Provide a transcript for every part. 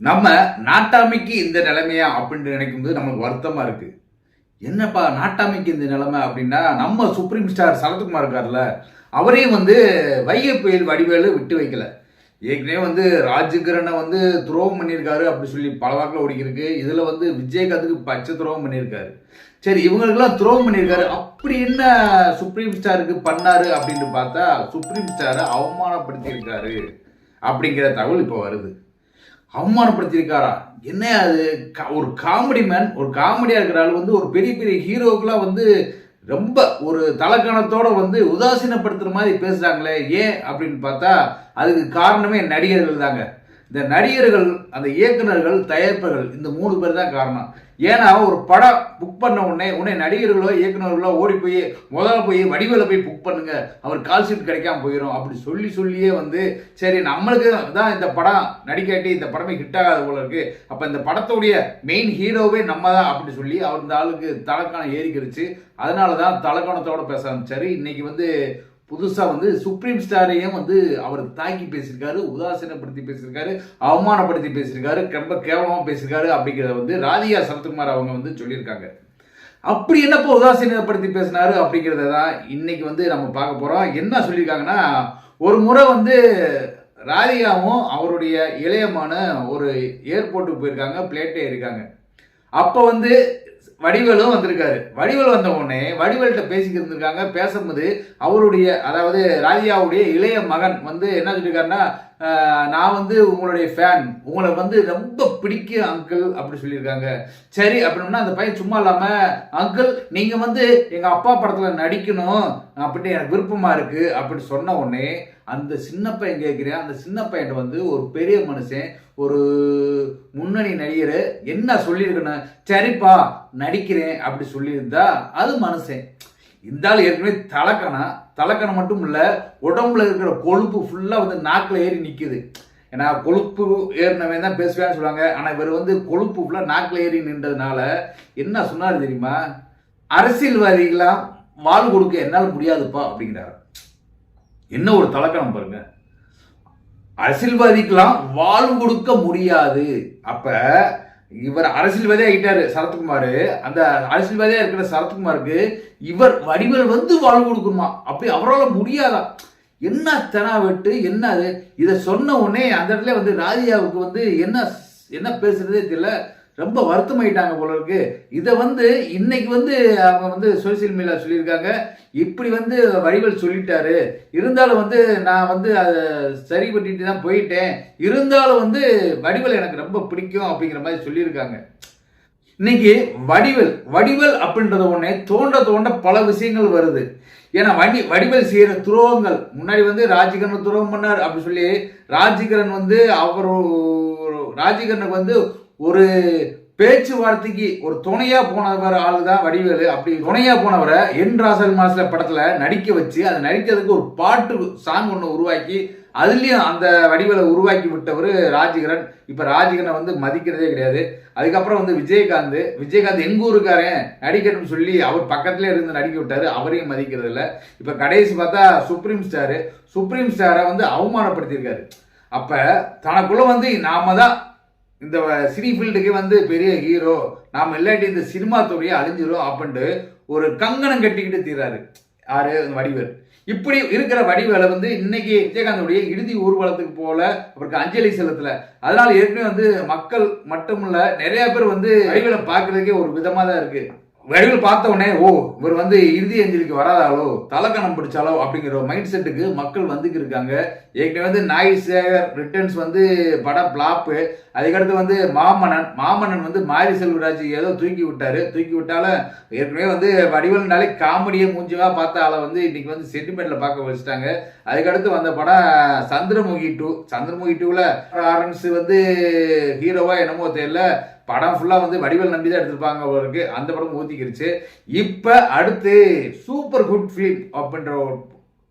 நம்ம நாட்டாமைக்கு இந்த நிலைமையா அப்படின்னு நினைக்கும் போது நம்மளுக்கு வருத்தமா இருக்கு. என்னப்பா நாட்டாமைக்கு இந்த நிலைமை அப்படின்னா நம்ம சுப்ரீம் ஸ்டார் சரத்குமார் இருக்கார்ல அவரையும் வந்து வைகை புயல் வடிவேலு விட்டு வைக்கல. ஏற்கனவே வந்து ராஜகிரனை வந்து துரோகம் பண்ணியிருக்காரு அப்படி சொல்லி பல வாக்கில் ஓடிக்கிருக்கு. இதில் வந்து விஜயகாந்துக்கு பச்சை துரோகம் பண்ணியிருக்காரு. சரி இவங்களுக்கெல்லாம் துரோகம் பண்ணியிருக்காரு. அப்படி என்ன சுப்ரீம் ஸ்டாருக்கு பண்ணாரு அப்படின்னு பார்த்தா சுப்ரீம் ஸ்டாரை அவமானப்படுத்தியிருக்காரு அப்படிங்கிற தகவல் இப்போ வருது. அவமானப்படுத்தியிருக்காரா? என்ன அது? கா- ஒரு காமெடி மேன் ஒரு காமெடியாக இருக்கிற ஆள் வந்து ஒரு பெரிய பெரிய ஹீரோக்கெலாம் வந்து ரொம்ப ஒரு தலக்கணத்தோட வந்து உதாசீனப்படுத்துகிற மாதிரி பேசுகிறாங்களே ஏன் அப்படின்னு பார்த்தா அதுக்கு காரணமே நடிகர்கள் தாங்க. இந்த நடிகர்கள் அந்த இயக்குநர்கள் தயாரிப்பர்கள் இந்த மூணு பேர் தான் காரணம். ஏன்னா ஒரு படம் புக் பண்ண உடனே உடனே நடிகர்களோ இயக்குனர்களோ ஓடி போய் முதல்ல போய் வடிவில் போய் புக் பண்ணுங்க. அவர் கால் ஷீட் கிடைக்காம போயிடும் அப்படி சொல்லி சொல்லியே வந்து சரி நம்மளுக்கு தான் இந்த படம் நடிக்காட்டி இந்த படமே ஹிட் ஆகாத போல இருக்கு. அப்போ இந்த படத்துடைய மெயின் ஹீரோவே நம்ம தான் அப்படி சொல்லி அவர் இந்த ஆளுக்கு தலக்கானம் ஏறிக்கிருச்சு. அதனால தான் தலக்கணத்தோட பேச ஆரம்பிச்சார். இன்னைக்கு வந்து புதுசாக வந்து சுப்ரீம் ஸ்டாரையும் வந்து அவர் தாக்கி பேசியிருக்காரு உதாசீனப்படுத்தி பேசியிருக்காரு அவமானப்படுத்தி பேசியிருக்காரு ரொம்ப கேவலமாக பேசியிருக்காரு அப்படிங்கிறத வந்து ராதிகா சரத்குமார் அவங்க வந்து சொல்லியிருக்காங்க. அப்படி என்னப்போ உதாசீனப்படுத்தி பேசினாரு அப்படிங்கிறத தான் இன்னைக்கு வந்து நம்ம பார்க்க போகிறோம் என்ன சொல்லியிருக்காங்கன்னா ஒரு முறை வந்து ராதிகாவும் அவருடைய இளையமான ஒரு ஏர்போர்ட்டுக்கு போயிருக்காங்க பிளேட்டே இருக்காங்க அப்போ வந்து வடிவேலும் வந்திருக்காரு. வடிவேல் வந்த உடனே வடிவேல்கிட்ட பேசிக்கிட்டு இருந்திருக்காங்க. பேசும்போது அவருடைய அதாவது ராஜியாவுடைய இளைய மகன் வந்து என்ன சொல்லியிருக்காருன்னா நான் வந்து உங்களுடைய ஃபேன் உங்களை வந்து ரொம்ப பிடிக்கும் அங்கிள் அப்படி சொல்லியிருக்காங்க. சரி அப்படின்னா அந்த பையன் சும்மா இல்லாமல் அங்கிள் நீங்கள் வந்து எங்கள் அப்பா படத்தில் நடிக்கணும் அப்படின்னு எனக்கு விருப்பமாக இருக்குது அப்படி சொன்ன உடனே அந்த சின்ன பையன் கேட்குறேன் அந்த சின்ன பையன் வந்து ஒரு பெரிய மனுஷன் ஒரு முன்னணி நடிகர் என்ன சொல்லியிருக்கணும்? சரிப்பா நடிக்கிறேன் அப்படி சொல்லியிருந்தா அது மனுஷன். இருந்தாலும் ஏற்கனவே தலக்கணம் தலக்கணம் மட்டும் இல்லை உடம்புல இருக்கிற கொழுப்பு ஃபுல்லாக வந்து நாக்கில் ஏறி நிற்குது ஏன்னா கொழுப்பு ஏறினவன் தான் பேசுவேன்னு சொல்லுவாங்க. ஆனால் இவர் வந்து கொழுப்பு ஃபுல்லாக நாக்கில் ஏறி நின்றதுனால என்ன சொன்னார் தெரியுமா? அரசியல்வாதிகளாம் வாழ் கொடுக்க என்னால் முடியாதுப்பா அப்படிங்கிறாரு. என்ன ஒரு தலக்கணம் பாருங்க. அரசியல்வாதிக்கெல்லாம் வாழ் கொடுக்க முடியாது. அப்போ இவர் அரசியல்வாதி ஆகிட்டாரு சரத்குமார். அந்த அரசியல்வாதியா இருக்கிற சரத்குமாருக்கு இவர் வடிவல் வந்து வாழ் கொடுக்குமா அப்படி அவரால் முடியாதா? என்ன தெனாவெட்டு என்ன அது? இதை சொன்ன உடனே அந்த இடத்துல வந்து ராதியாவுக்கு வந்து என்ன என்ன பேசுறதே தெரியல. ரொம்ப வருத்தமாயிட்டாங்க போல இருக்கு இதை வந்து இன்னைக்கு வந்து அவங்க வந்து சோசியல் மீடியா சொல்லியிருக்காங்க. இப்படி வந்து வடிவல் சொல்லிட்டாரு. இருந்தாலும் வந்து நான் வந்து அதை சரி பண்ணிட்டு தான் போயிட்டேன். இருந்தாலும் வந்து வடிவல் எனக்கு ரொம்ப பிடிக்கும் அப்படிங்கிற மாதிரி சொல்லியிருக்காங்க. இன்னைக்கு வடிவல் வடிவல் அப்படின்றத ஒன்று தோண்ட தோண்ட பல விஷயங்கள் வருது. ஏன்னா வடி வடிவல் செய்கிற துரோகங்கள் முன்னாடி வந்து ராஜிகரன் துரோகம் பண்ணார் அப்படி சொல்லி ராஜிகரன் வந்து அவர் ராஜிகரனுக்கு வந்து ஒரு பேச்சுவார்த்தைக்கு ஒரு துணையா போனவர் ஆளு தான் வடிவேலு. அப்படி துணையா போனவரை என் ராசல் மாசில படத்துல நடிக்க வச்சு அதை நடிக்கிறதுக்கு ஒரு பாட்டு சாங் ஒன்று உருவாக்கி அதுலேயும் அந்த வடிவேலை உருவாக்கி விட்டவர் ராஜகிரன் இப்போ ராஜகிரனை வந்து மதிக்கிறதே கிடையாது. அதுக்கப்புறம் வந்து விஜயகாந்த். விஜயகாந்த் எங்கள் ஊருக்காரன் நடிக்கணும்னு சொல்லி அவர் பக்கத்துலேயே இருந்து நடிக்க விட்டாரு. அவரையும் மதிக்கிறது இல்லை. இப்போ கடைசி பார்த்தா சுப்ரீம் ஸ்டார் சுப்ரீம் ஸ்டாரை வந்து அவமானப்படுத்தியிருக்காரு. அப்போ தனக்குள்ளே வந்து நாம தான் இந்த சினி ஃபீல்டுக்கு வந்து பெரிய ஹீரோ. நாம இல்லாட்டி இந்த சினிமா துறையை அழிஞ்சிரும் அப்படின்ட்டு ஒரு கங்கணம் கட்டிக்கிட்டு தீராரு யாரு? வடிவேல். இப்படி இருக்கிற வடிவேலை வந்து இன்னைக்கு விஜயகாந்தோடைய இறுதி ஊர்வலத்துக்கு போல அவருக்கு அஞ்சலி செலுத்தல. அதனால ஏற்கனவே வந்து மக்கள் மட்டுமில்ல நிறைய பேர் வந்து வடிவேலை பார்க்கறதுக்கே ஒரு விதமா தான் இருக்கு. வடிவில் பார்த்த உடனே ஓ இவர் வந்து இறுதி அஞ்சலிக்கு வராதாலோ தலக்கணம் பிடிச்சாலோ அப்படிங்கிற மைண்ட் செட்டுக்கு மக்கள் வந்துக்கு இருக்காங்க. ஏற்கனவே வந்து நாய் சேகர் ரிட்டர்ன்ஸ் வந்து படம் பிளாப்பு அதுக்கடுத்து வந்து மாமன்னன். மாமன்னன் வந்து மாரி செல்வராஜ் ஏதோ தூக்கி விட்டாரு. தூக்கி விட்டாலும் ஏற்கனவே வந்து வடிவல்னாலே காமெடியை மூஞ்சுவா பார்த்த ஆளை வந்து இன்னைக்கு வந்து சென்டிமெண்ட்ல பார்க்க வச்சுட்டாங்க. அதுக்கடுத்து வந்த படம் சந்திரமுகி டூ சந்திரமுகி டூவில் ஆரன்ஸ் வந்து ஹீரோவா என்னமோ தெரியல. படம் ஃபுல்லாக வந்து வடிவல் நம்பி தான் எடுத்திருப்பாங்க அவருக்கு அந்த படம் ஊற்றிக்கிருச்சு இப்போ அடுத்து சூப்பர் குட் ஃபிலிம் அப்படின்ற ஒரு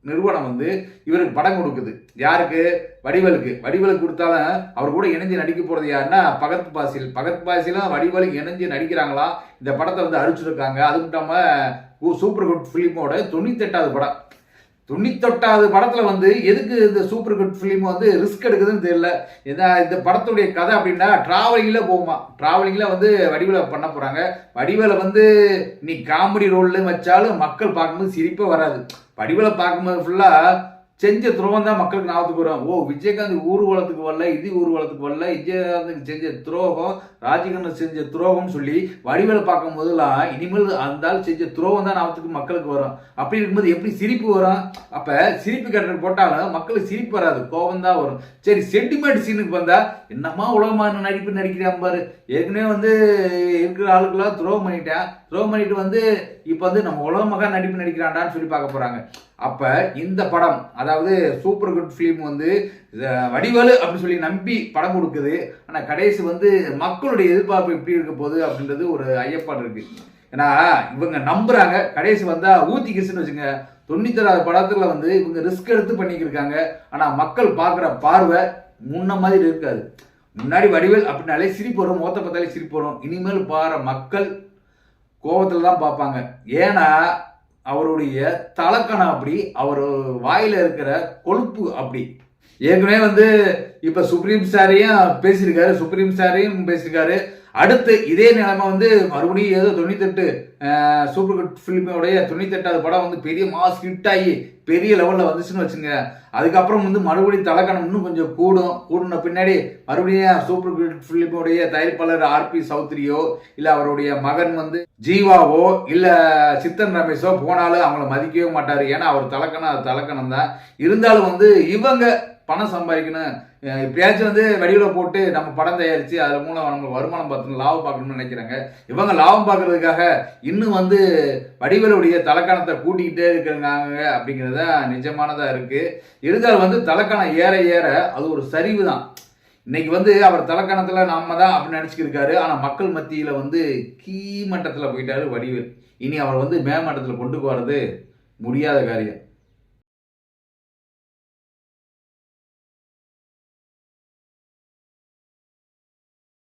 நிறுவனம் வந்து இவருக்கு படம் கொடுக்குது. யாருக்கு? வடிவலுக்கு. வடிவலுக்கு கொடுத்தாலும் அவர் கூட இணைஞ்சு நடிக்க போகிறது யாருன்னா பகத் பாசில். பகத் பாசிலாம் வடிவலுக்கு இணைஞ்சு நடிக்கிறாங்களாம் இந்த படத்தை வந்து அழிச்சிருக்காங்க அது மட்டும் சூப்பர் குட் ஃபிலிமோட தொண்ணூத்தெட்டாவது படம். தொண்ணூத்தொட்டாவது படத்தில் வந்து எதுக்கு இந்த சூப்பர் குட் ஃபிலிம் வந்து ரிஸ்க் எடுக்குதுன்னு தெரியல. ஏன்னா இந்த படத்துடைய கதை அப்படின்னா டிராவலிங்கில் போகுமா? டிராவலிங்ல வந்து வடிவேல பண்ண போகிறாங்க வடிவில் வந்து நீ காமெடி ரோலில் வச்சாலும் மக்கள் பார்க்கும்போது சிரிப்பே வராது. வடிவில் பார்க்கும்போது ஃபுல்லாக செஞ்ச துரோகம் தான் மக்களுக்கு ஞாபகத்துக்கு வரும். ஓ விஜயகாந்த் ஊர்வலத்துக்கு வரல இது ஊர்வலத்துக்கு வரல விஜயகாந்துக்கு செஞ்ச துரோகம் ராஜகண்ணன் செஞ்ச துரோகம்னு சொல்லி வடிவேல பார்க்கும் போதெல்லாம் இனிமேல் அந்த செஞ்ச துரோகம் தான் ஞாபகத்துக்கு மக்களுக்கு வரும். அப்படி இருக்கும்போது எப்படி சிரிப்பு வரும்? அப்போ சிரிப்பு கட்டணம் போட்டாலும் மக்களுக்கு சிரிப்பு வராது கோபம் தான் வரும். சரி சென்டிமெண்ட் சீனுக்கு வந்தால் என்னம்மா உலகமான நடிப்பு நடிக்கிறான் பாரு. ஏற்கனவே வந்து இருக்கிற ஆளுக்கெல்லாம் துரோகம் பண்ணிட்டேன். துரோகம் பண்ணிட்டு வந்து இப்போ வந்து நம்ம உலகமாக நடிப்பு நடிக்கிறான்டான்னு சொல்லி பார்க்க போகிறாங்க அப்போ இந்த படம் அதாவது சூப்பர் குட் ஃபிலிம் வந்து வடிவலு அப்படின்னு சொல்லி நம்பி படம் கொடுக்குது. ஆனால் கடைசி வந்து மக்களுடைய எதிர்பார்ப்பு எப்படி இருக்க போகுது அப்படின்றது ஒரு ஐயப்பாடு இருக்குது ஏன்னா இவங்க நம்புறாங்க. கடைசி வந்தால் ஊத்தி கிசுன்னு வச்சுங்க. தொண்ணூத்தொராது படத்தில் வந்து இவங்க ரிஸ்க் எடுத்து பண்ணிக்கிருக்காங்க ஆனால் மக்கள் பார்க்குற பார்வை முன்ன மாதிரி இருக்காது. முன்னாடி வடிவேல் அப்படின்னாலே சிரிப்பு வரும் மொத்த பார்த்தாலே சிரிப்பு வரும். இனிமேல் பாரு மக்கள் கோபத்தில் தான் பார்ப்பாங்க. ஏன்னா அவருடைய தலக்கணம் அப்படி அவர் வாயில் இருக்கிற கொழுப்பு அப்படி. ஏற்கனவே வந்து இப்போ சுப்ரீம் சாரையும் பேசியிருக்காரு சுப்ரீம் சாரையும் பேசியிருக்காரு. அடுத்து இதே நிலைமை வந்து மறுபடியும் ஏதோ தொண்ணூத்தெட்டு சூப்பர் குட் ஃபிலிமோடைய தொண்ணூத்தெட்டாவது படம் வந்து பெரிய மாஸ் ஹிட் ஆகி பெரிய லெவலில் வந்துச்சுன்னு வச்சுங்க. அதுக்கப்புறம் வந்து மறுபடியும் தலைக்கணம் இன்னும் கொஞ்சம் கூடும். கூடுன பின்னாடி மறுபடியும் சூப்பர் குட் ஃபிலிமோடைய தயாரிப்பாளர் ஆர்பி சௌத்ரியோ இல்லை அவருடைய மகன் வந்து ஜீவாவோ இல்லை சித்தன் ரமேஷோ போனாலும் அவங்கள மதிக்கவே மாட்டார். ஏன்னா அவர் தலக்கணம் அது தலக்கணம் தான். இருந்தாலும் வந்து இவங்க பணம் சம்பாதிக்கணும். எப்படியாச்சும் வந்து வடிவில் போட்டு நம்ம படம் தயாரித்து அது மூலம் நம்ம வருமானம் பார்த்து லாபம் பார்க்கணும்னு நினைக்கிறாங்க. இவங்க லாபம் பார்க்கறதுக்காக இன்னும் வந்து வடிவேலுடைய தலைக்கணத்தை கூட்டிக்கிட்டே இருக்கிறாங்க அப்படிங்கிறது தான் நிஜமானதாக இருக்குது இருந்தாலும் வந்து தலக்கணம் ஏற ஏற அது ஒரு சரிவு தான். இன்னைக்கு வந்து அவர் தலக்கணத்தில் நம்ம தான் அப்படின்னு நினச்சிக்கிருக்காரு ஆனால் மக்கள் மத்தியில் வந்து கீ மட்டத்தில் போயிட்டாரு வடிவேல். இனி அவர் வந்து மேமட்டத்தில் கொண்டு போகிறது முடியாத காரியம்.